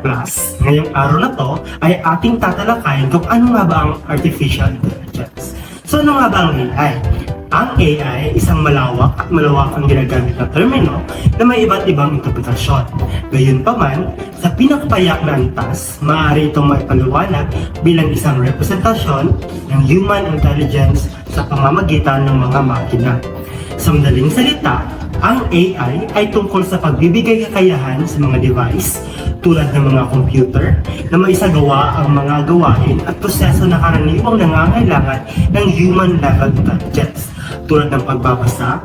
class, ngayong araw na to ay ating tatalakayin kung ano nga ba ang artificial intelligence. So ano nga ba ang AI? Ang AI ay isang malawak at malawakang ginagamit na termino na may iba't ibang interpretasyon. Gayunpaman, sa pinakapayak na antas, maaari itong maipaliwanag bilang isang representasyon ng human intelligence sa pamamagitan ng mga makina. Sa madaling salita, ang AI ay tungkol sa pagbibigay kakayahan sa mga device tulad ng mga computer na maisagawa ang mga gawain at proseso na karaniwang nangangailangan ng human level intelligence tulad ng pagbabasa,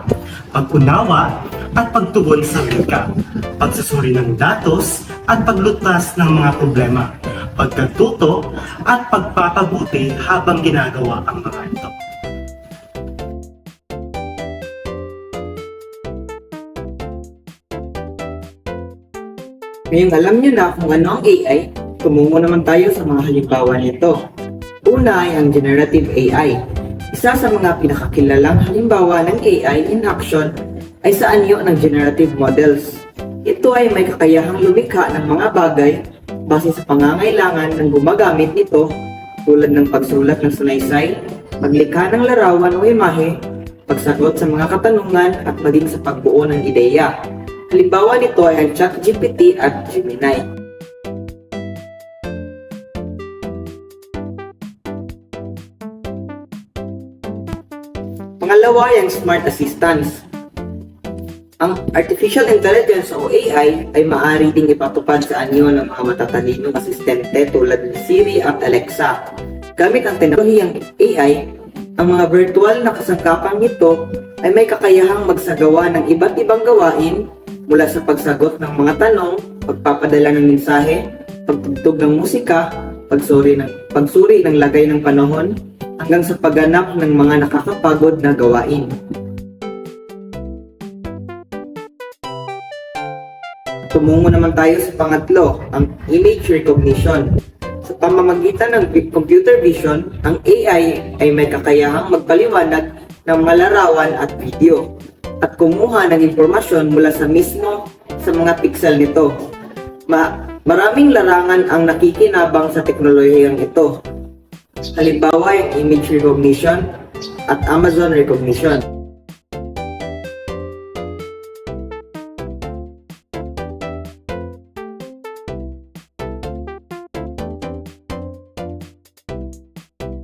pag-unawa at pagtugon sa wika, pagsusuri ng datos at paglutas ng mga problema, pagkatuto at pagpapabuti habang ginagawa ang mga ito. Ngayong alam nyo na kung ano ang AI, tumungo naman tayo sa mga halimbawa nito. Una ay ang generative AI. Isa sa mga pinakakilalang halimbawa ng AI in action ay sa anyo ng generative models. Ito ay may kakayahang lumikha ng mga bagay base sa pangangailangan ng gumagamit nito tulad ng pagsulat ng sanaysay, maglikha ng larawan o imahe, pagsagot sa mga katanungan at maging sa pagbuo ng ideya. Halimbawa nito ay ang ChatGPT at Gemini. Pangalawa ay ang Smart Assistants. Ang Artificial Intelligence o AI ay maaari ding ipatupad sa anyo ng mga matatalinong asistente tulad ni Siri at Alexa. Gamit ang teknolohiyang AI, ang mga virtual na kasangkapan nito ay may kakayahang magsagawa ng iba't ibang gawain mula sa pagsagot ng mga tanong, pagpapadala ng mensahe, pagtugtog ng musika, pagsuri ng, pagsuri ng lagay ng panahon, hanggang sa pagganap ng mga nakakapagod na gawain. Tumungo naman tayo sa pangatlo, ang image recognition. Sa pamamagitan ng computer vision, ang AI ay may kakayahang magpaliwanag ng mga larawan at video at kumuha ng impormasyon mula sa mismo sa mga pixel nito. Ma maraming larangan ang nakikinabang sa teknolohiyang ito. Halimbawa yung image recognition at Amazon recognition.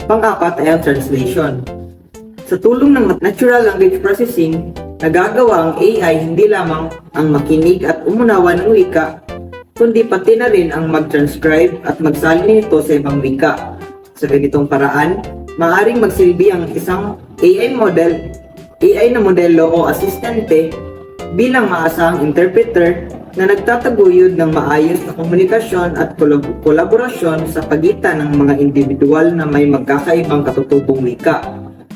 Pang-apat ay ang translation. Sa tulong ng natural language processing, nagagawa ang AI hindi lamang ang makinig at umunawa ng wika, kundi pati na rin ang mag-transcribe at magsalin nito sa ibang wika. Sa ganitong paraan, maaaring magsilbi ang isang AI model, AI na modelo o asistente bilang maasahang interpreter na nagtataguyod ng maayos na komunikasyon at kolab- kolaborasyon sa pagitan ng mga individual na may magkakaibang katutubong wika.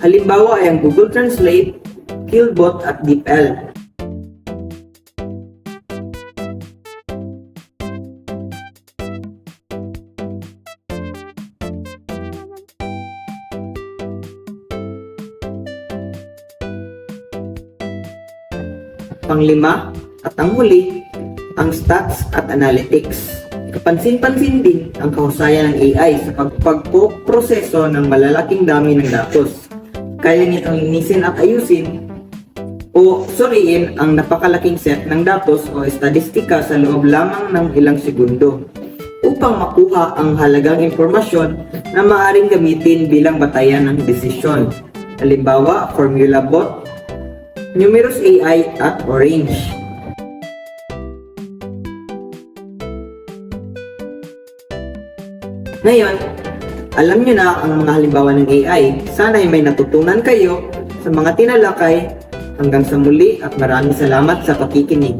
Halimbawa ay ang Google Translate, Killbot at DeepL. Panglima at ang huli, ang stats at analytics. Kapansin-pansin din ang kahusayan ng AI sa pagpagproseso ng malalaking dami ng datos. Kaya nitong linisin at ayusin o suriin ang napakalaking set ng datos o estadistika sa loob lamang ng ilang segundo upang makuha ang halagang impormasyon na maaring gamitin bilang batayan ng desisyon. Halimbawa, Formula Bot, Numerous AI at Orange. Ngayon, alam nyo na ang mga halimbawa ng AI. Sana ay may natutunan kayo sa mga tinalakay. Hanggang sa muli at maraming salamat sa pakikinig.